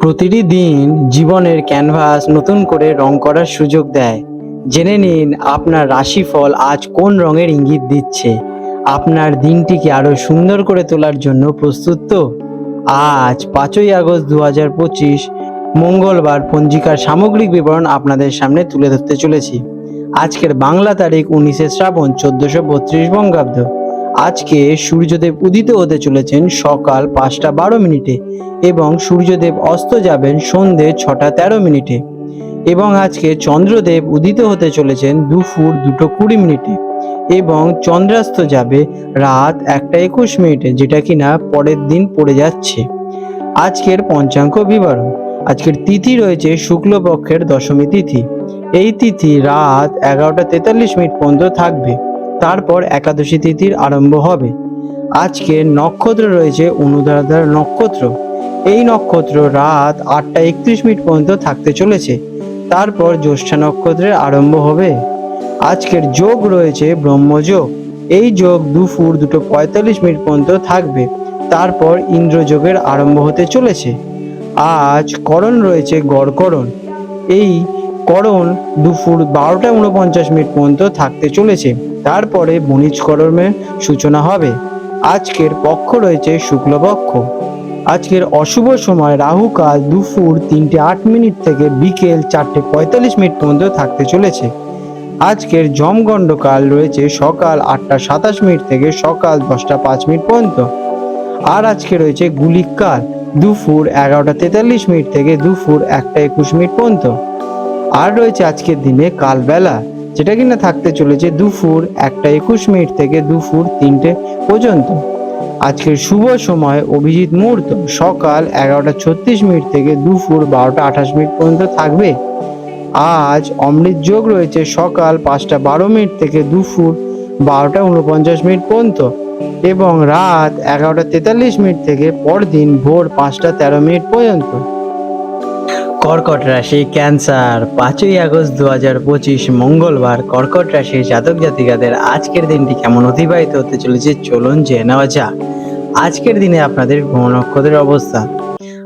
প্রতিটি দিন জীবনের ক্যানভাস নতুন করে রং করার সুযোগ দেয়। জেনে নিন আপনার রাশিফল আজ কোন রঙের ইঙ্গিত দিচ্ছে। আপনার দিনটিকে আরও সুন্দর করে তোলার জন্য প্রস্তুত তো? আজ পাঁচই আগস্ট দু হাজার পঁচিশ, মঙ্গলবার পঞ্জিকার সামগ্রিক বিবরণ আপনাদের সামনে তুলে ধরতে চলেছি। আজকের বাংলা তারিখ উনিশে শ্রাবণ চোদ্দশো বত্রিশ বঙ্গাব্দ। আজকে সূর্যদেব উদিত হতে চলেছেন সকাল পাঁচটা বারো মিনিটে এবং সূর্যদেব অস্ত যাবেন সন্ধে ছটা তেরো মিনিটে। এবং আজকে চন্দ্রদেব উদিত হতে চলেছেন দুপুর দুটো কুড়ি মিনিটে এবং চন্দ্রাস্ত যাবে রাত একটা একুশ মিনিটে, যেটা কিনা পরের দিন পড়ে যাচ্ছে। আজকের পঞ্চাঙ্গ বিবরণ। আজকের তিথি রয়েছে শুক্লপক্ষের দশমী তিথি। এই তিথি রাত এগারোটা তেতাল্লিশ মিনিট পর্যন্ত থাকবে। তারপর একাদশী তিথির আরম্ভ হবে। আজকে নক্ষত্র রয়েছে অনুদারদার নক্ষত্র। এই নক্ষত্র রাত আটটা একত্রিশ মিনিট পর্যন্ত থাকতে চলেছে। তারপর জ্যৈষ্ঠা নক্ষত্রের আরম্ভ হবে। আজকের যোগ রয়েছে ব্রহ্মযোগ এই যোগ দুপুর দুটো পঁয়তাল্লিশ মিনিট পর্যন্ত থাকবে। তারপর ইন্দ্রযোগের আরম্ভ হতে চলেছে। আজ করণ রয়েছে গড়করণ এই করণ দুপুর বারোটা উনপঞ্চাশ মিনিট পর্যন্ত থাকতে চলেছে। তারপরে বণিজকরণের সূচনা হবে। আজকের পক্ষ রয়েছে শুক্লপক্ষ আজকের অশুভ সময় রাহুকাল দুপুর তিনটে আট মিনিট থেকে বিকেল চারটে পঁয়তাল্লিশ মিনিট পর্যন্ত থাকতে চলেছে। আজকের জমগণ্ডকাল রয়েছে সকাল আটটা সাতাশ মিনিট থেকে সকাল দশটা পাঁচ মিনিট পর্যন্ত। আর আজকে রয়েছে গুলিক কাল দুপুর এগারোটা তেতাল্লিশ মিনিট থেকে দুপুর একটা একুশ মিনিট পর্যন্ত। আর রয়েছে আজকের দিনে কালবেলা যেটা কিনা থাকতে চলেছে দুপুর একটা একুশ মিনিট থেকে দুপুর তিনটে পর্যন্ত। আজকের শুভ সময় অভিজিৎ মুহূর্ত, সকাল এগারোটা ছত্রিশ মিনিট থেকে দুপুর বারোটা আঠাশ মিনিট পর্যন্ত থাকবে। আজ অমৃত যোগ রয়েছে সকাল পাঁচটা বারো মিনিট থেকে দুপুর বারোটা উনপঞ্চাশ মিনিট পর্যন্ত এবং রাত এগারোটা তেতাল্লিশ মিনিট থেকে পরদিন ভোর পাঁচটা তেরো মিনিট পর্যন্ত। কর্কট রাশি, ক্যান্সার। পাঁচই আগস্ট দু হাজার পঁচিশ, মঙ্গলবার। কর্কট রাশির জাতক জাতিকাদের আজকের দিনটি কেমন অতিবাহিত হতে চলেছে? চলুন জেনে নেওয়া যাক। আজকের দিনে আপনাদের গ্রহ নক্ষত্রের অবস্থা।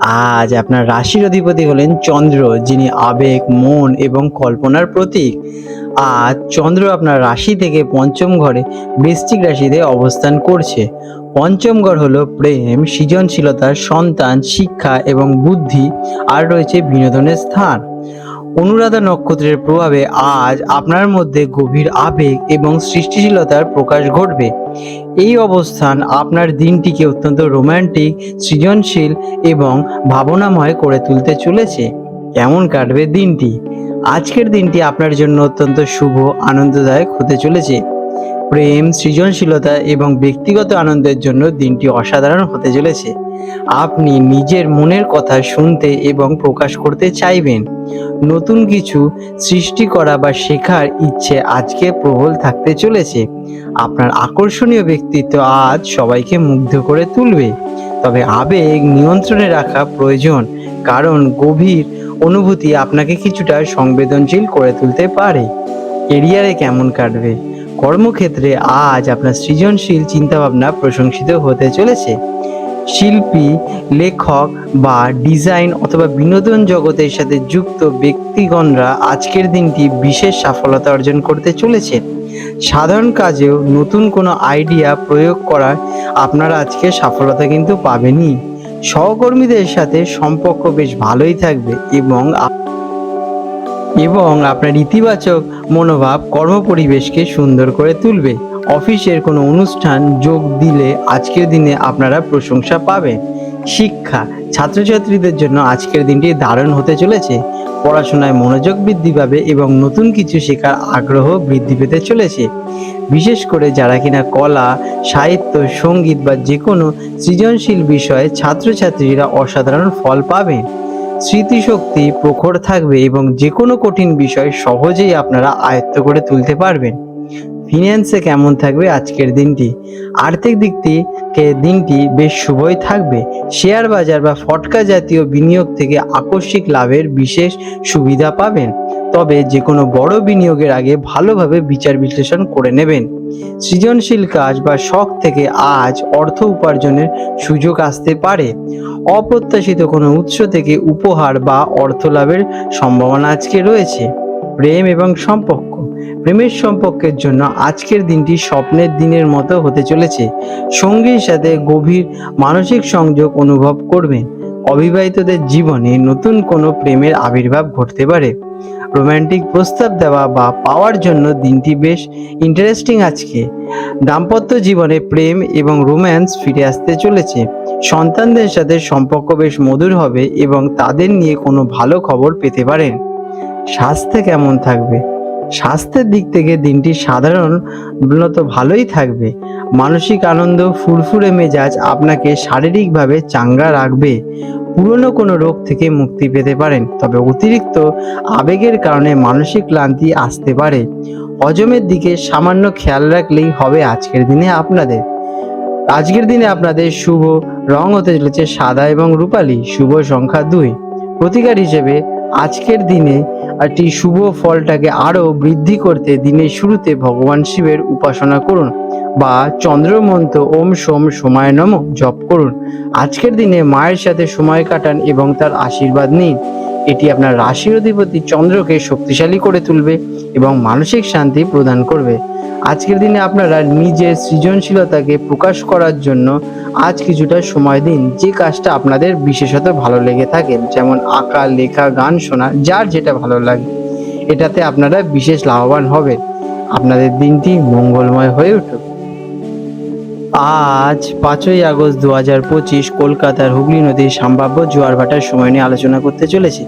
আজ আপনার রাশির অধিপতি হলেন চন্দ্র, যিনি আবেগ, মন এবং কল্পনার প্রতীক। আজ চন্দ্র আপনার রাশি থেকে পঞ্চম ঘরে বৃশ্চিক রাশিতে অবস্থান করছে। পঞ্চম ঘর হলো প্রেম, সৃজনশীলতা, সন্তান, শিক্ষা এবং বুদ্ধি, আর রয়েছে বিনোদনের স্থান। অনুরাধা নক্ষত্রের প্রভাবে আজ আপনার মধ্যে গভীর আবেগ এবং সৃষ্টিশীলতার প্রকাশ ঘটবে। এই অবস্থান আপনার দিনটিকে অত্যন্ত রোমান্টিক, সৃজনশীল এবং ভাবনাময় করে তুলতে চলেছে। কেমন কাটবে দিনটি? আজকের দিনটি আপনার জন্য অত্যন্ত শুভ, আনন্দদায়ক হতে চলেছে। প্রেম, সৃজনশীলতা এবং ব্যক্তিগত আনন্দের জন্য দিনটি অসাধারণ হতে চলেছে। আপনি নিজের মনের কথা শুনতে এবং প্রকাশ করতে চাইবেন। নতুন কিছু সৃষ্টি করা বা শেখার ইচ্ছে আজকে প্রবল থাকতে চলেছে। আপনার আকর্ষণীয় ব্যক্তিত্ব আজ সবাইকে মুগ্ধ করে তুলবে। তবে আবেগ নিয়ন্ত্রণে রাখা প্রয়োজন, কারণ গভীর অনুভূতি আপনাকে কিছুটা সংবেদনশীল করে তুলতে পারে। কেরিয়ারে কেমন কাটবে? কর্মক্ষেত্রে আজ আপনার সৃজনশীল চিন্তাভাবনা প্রশংসিত হতে চলেছে। শিল্পী, লেখক বা ডিজাইন অথবা বিনোদন জগতের সাথে যুক্ত ব্যক্তিগণরা আজকের দিনটি বিশেষ সফলতা অর্জন করতে চলেছে সাধারণ কাজেও নতুন কোনো আইডিয়া প্রয়োগ করার আপনারা আজকে সফলতা কিন্তু পাবেনই। সহকর্মীদের সাথে সম্পর্ক বেশ ভালোই থাকবে এবং এবং আপনার ইতিবাচক মনোভাব কর্মপরিবেশকে সুন্দর করে তুলবে। অফিসের কোনো অনুষ্ঠান যোগ দিলে আজকের দিনে আপনারা প্রশংসা পাবেন। শিক্ষা, ছাত্রছাত্রীদের জন্য আজকের দিনটি দারুণ হতে চলেছে। পড়াশোনায় মনোযোগ বৃদ্ধি পাবে এবং নতুন কিছু শেখার আগ্রহ বৃদ্ধি পেতে চলেছে। বিশেষ করে যারা কিনা কলা, সাহিত্য, সংগীত বা যে কোনো সৃজনশীল বিষয়ে ছাত্রছাত্রীরা অসাধারণ ফল পাবেন। স্মৃতিশক্তি প্রখর থাকবে এবং যে কোনো কঠিন বিষয় সহজেই আপনারা আয়ত্ত করে তুলতে পারবেন। ফিনান্সে কেমন থাকবে আজকের দিনটি? আর্থিক দিক থেকে দিনটি বেশ শুভই থাকবে। শেয়ার বাজার বা ফটকা জাতীয় বিনিয়োগ থেকে আকস্মিক লাভের বিশেষ সুবিধা পাবেন। তবে যে কোনো বড় বিনিয়োগের আগে ভালোভাবে বিচার বিশ্লেষণ করে নেবেন। সৃজনশীল কাজ বা শখ থেকে আজ অর্থ উপার্জনের সুযোগ আসতে পারে। অপ্রত্যাশিত কোনো উৎস থেকে উপহার বা অর্থ লাভের সম্ভাবনা আজকে রয়েছে। প্রেম এবং সম্পর্ক। প্রেমের সম্পর্কের জন্য আজকের দিনটি স্বপ্নের দিনের মতো হতে চলেছে। সঙ্গীর সাথে গভীর মানসিক সংযোগ অনুভব করবেন। অবিবাহিতদের জীবনে নতুন কোনো প্রেমের আবির্ভাব ঘটতে পারে। রোমান্টিক প্রস্তাব দেওয়া বা পাওয়ার জন্য দিনটি বেশ ইন্টারেস্টিং আজকে। দাম্পত্য জীবনে প্রেম এবং রোম্যান্স ফিরে আসতে চলেছে। সন্তানদের সাথে সম্পর্ক বেশ মধুর হবে এবং তাদের নিয়ে কোনো ভালো খবর পেতে পারেন। স্বাস্থ্য কেমন থাকবে? স্বাস্থ্যের দিক থেকে দিনটি সাধারণত ভালোই থাকবে। মানসিক আনন্দ, ফুরফুরে মেজাজ আপনাকে শারীরিকভাবে চাঙ্গা রাখবে। পুরনো কোনো রোগ থেকে মুক্তি পেতে পারেন, তবে অতিরিক্ত আবেগের কারণে মানসিক ক্লান্তি আসতে পারে। হজমের দিকে সামান্য খেয়াল রাখলেই হবে আজকের দিনে আপনাদের। আজকের দিনে আপনাদের শুভ রং হতে চলেছে সাদা এবং রূপালী, শুভ সংখ্যা দুই। প্রতিকার হিসেবে আজকের দিনে একটি শুভ ফলটাকে আরও বৃদ্ধি করতে দিনের শুরুতে ভগবান শিবের উপাসনা করুন। বা চন্দ্রমন্ত্র ওম সোম সময় নম, জপ করুন। আজকের দিনে মায়ের সাথে সময় কাটান এবং তার আশীর্বাদ নিন। এটি আপনার রাশির অধিপতি চন্দ্রকে শক্তিশালী করে তুলবে এবং মানসিক শান্তি প্রদান করবে। আজকের দিনে আপনারা নিজের সৃজনশীলতাকে প্রকাশ করার জন্য আজ কিছুটা সময় দিন। যে কাজটা আপনাদের বিশেষত ভালো লেগে থাকে, যেমন আঁকা, লেখা, গান শোনা, যার যেটা ভালো লাগে। এটাতে আপনারা বিশেষ লাভবান হবেন। আপনাদের দিনটি মঙ্গলময় হয়ে উঠুক। আজ পাঁচই আগস্ট দু হাজার পঁচিশ কলকাতার হুগলি নদীর সম্ভাব্য জোয়ার ভাটার সময় নিয়ে আলোচনা করতে চলেছে।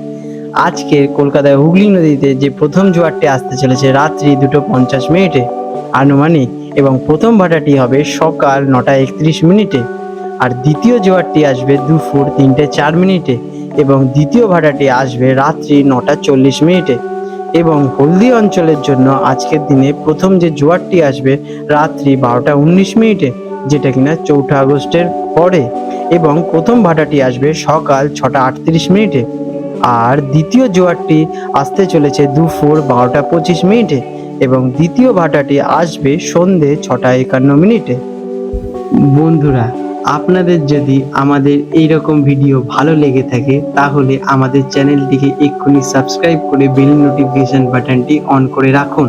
আজকে কলকাতায় হুগলি নদীতে যে প্রথম জোয়ারটি আসতে চলেছে রাত্রি দুটো পঞ্চাশ মিনিটে, আনুমানিক, এবং প্রথম ভাটাটি হবে সকাল নটা একত্রিশ মিনিটে, আর দ্বিতীয় জোয়ারটি আসবে দুপুর তিনটে চার মিনিটে, এবং দ্বিতীয় ভাটাটি আসবে রাত্রি নটা চল্লিশ মিনিটে, এবং হলদি অঞ্চলের জন্য আজকের দিনে প্রথম যে জোয়ারটি আসবে রাত্রি বারোটা উনিশ মিনিটে যেটা কিনা চৌঠা আগস্টের পরে এবং প্রথম ভাটাটি আসবে সকাল ছটা আটত্রিশ মিনিটে। আর দ্বিতীয় জোয়ারটি আসতে চলেছে দুপুর বারোটা পঁচিশ মিনিটে এবং দ্বিতীয় ভাটাটি আসবে সন্ধে ছটা একান্ন মিনিটে। বন্ধুরা, আপনাদের যদি আমাদের এই রকম ভিডিও ভালো লেগে থাকে, তাহলে আমাদের চ্যানেলটিকে এক্ষুনি সাবস্ক্রাইব করে বেল নোটিফিকেশন বাটনটি অন করে রাখুন।